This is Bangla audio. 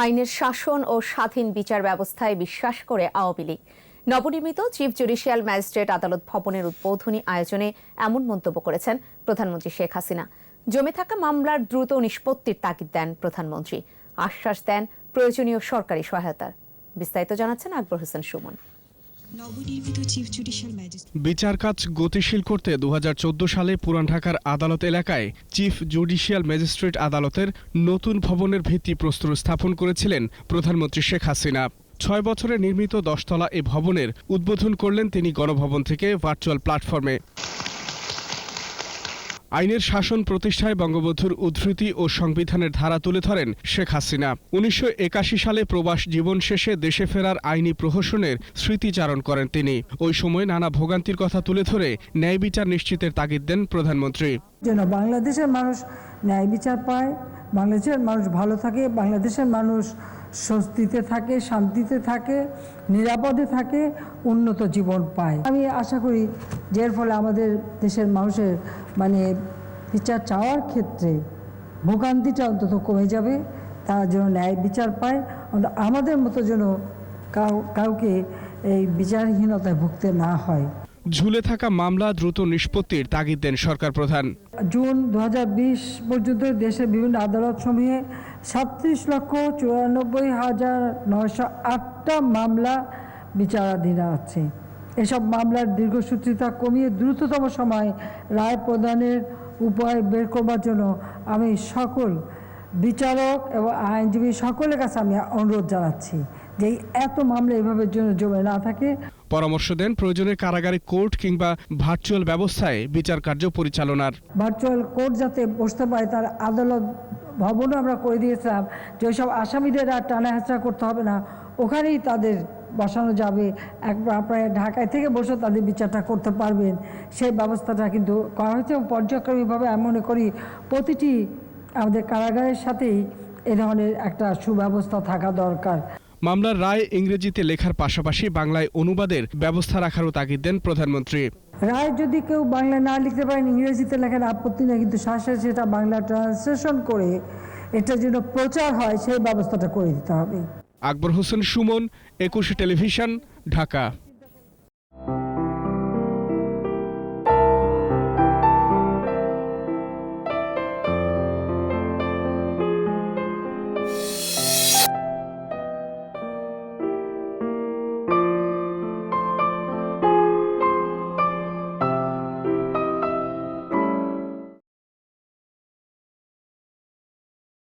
আইনের শাসন ও স্বাধীন বিচার ব্যবস্থায় বিশ্বাস করে আওয়ামী লীগ। নবনির্মিত চিফ জুডিশিয়াল ম্যাজিস্ট্রেট আদালত ভবনের উদ্বোধনী আয়োজনে এমন মন্তব্য করেছেন প্রধানমন্ত্রী শেখ হাসিনা। জমে থাকা মামলার দ্রুত নিষ্পত্তির তাগিদ দেন প্রধানমন্ত্রী। আশ্বাস দেন প্রয়োজনীয় সরকারি সহায়তার। বিস্তারিত জানাচ্ছেন আকবর হোসেন সুমন। বিচার কাজ গতিশীল করতে দুহাজার চৌদ্দ সালে পুরান ঢাকার আদালত এলাকায় চিফ জুডিশিয়াল ম্যাজিস্ট্রেট আদালতের নতুন ভবনের ভিত্তি প্রস্তর স্থাপন করেছিলেন প্রধানমন্ত্রী শেখ হাসিনা। ছয় বছরে নির্মিত দশতলা এ ভবনের উদ্বোধন করলেন তিনি গণভবন থেকে ভার্চুয়াল প্ল্যাটফর্মে। আইনের শাসন প্রতিষ্ঠায় বঙ্গবন্ধুর উদ্ধৃতি ও সংবিধানের ধারা তুলে ধরেন শেখ হাসিনা। উনিশশো একাশি সালে প্রবাস জীবন শেষে দেশে ফেরার আইনি প্রহসনের স্মৃতিচারণ করেন তিনি। ওই সময় নানা ভোগান্তির কথা তুলে ধরে ন্যায় বিচার নিশ্চিতের তাগিদ দেন প্রধানমন্ত্রী। যেন বাংলাদেশের মানুষ ন্যায় বিচার পায়, বাংলাদেশের মানুষ ভালো থাকে, বাংলাদেশের মানুষ স্বস্তিতে থাকে শান্তিতে থাকে নিরাপদে থাকে উন্নত জীবন পায়। আমি আশা করি যে এর ফলে আমাদের দেশের মানুষের মানে বিচার চাওয়ার ক্ষেত্রে ভোগান্তিটা অন্তত কমে যাবে তারা যেন ন্যায় বিচার পায় আমাদের মতো যেন কাউকে এই বিচারহীনতায় ভুগতে না হয়। ঝুলে থাকা মামলা দ্রুত নিষ্পত্তির তাগিদ দেন সরকার প্রধান। জুন দু হাজার বিশ পর্যন্ত দেশের বিভিন্ন আদালত সমূহে সাতত্রিশ লক্ষ চুরানব্বই হাজার নয়শো আটটা মামলা বিচারাধীন আছে। এসব মামলার দীর্ঘসূত্রিতা কমিয়ে দ্রুততম সময় রায় প্রদানের উপায় বের করবার জন্য আমি সকল বিচারক এবং আইনজীবী সকলের কাছে আমি অনুরোধ জানাচ্ছি যে এত মামলা এভাবে জন্য জমে না থাকে। পরামর্শ দেন প্রয়োজনে কারাগারে কোর্ট কিংবা ভার্চুয়াল ব্যবস্থায় বিচার কার্য পরিচালনার। ভার্চুয়াল কোর্ট যাতে বসতে পারে তার আদালত ভবনও আমরা করে দিয়েছিলাম। যে ওইসব আসামিদের আর টানা হেঁচড়া করতে হবে না, ওখানেই তাদের বসানো যাবে। একবার আপনারা ঢাকায় থেকে বসে তাদের বিচারটা করতে পারবেন। সেই ব্যবস্থাটা কিন্তু করা হয়েছে এবং পর্যায়ক্রমিকভাবে আমি মনে করি প্রতিটি আমাদের কারাগারের সাথেই এ ধরনের একটা সুব্যবস্থা থাকা দরকার। মামলার রায় ইংরেজিতে লেখার পাশাপাশি বাংলায় অনুবাদের ব্যবস্থা রাখারও তাগিদ দেন প্রধানমন্ত্রী। রায় যদি কেউ বাংলায় না লিখতে পারেন ইংরেজিতে লেখার আপত্তি নেই কিন্তু শাসে সেটা বাংলা ট্রান্সলেশন করে এটা যেন প্রচার হয় সেই ব্যবস্থাটা করে দিতে হবে। আকবর হোসেন সুমন একুশে টেলিভিশন ঢাকা।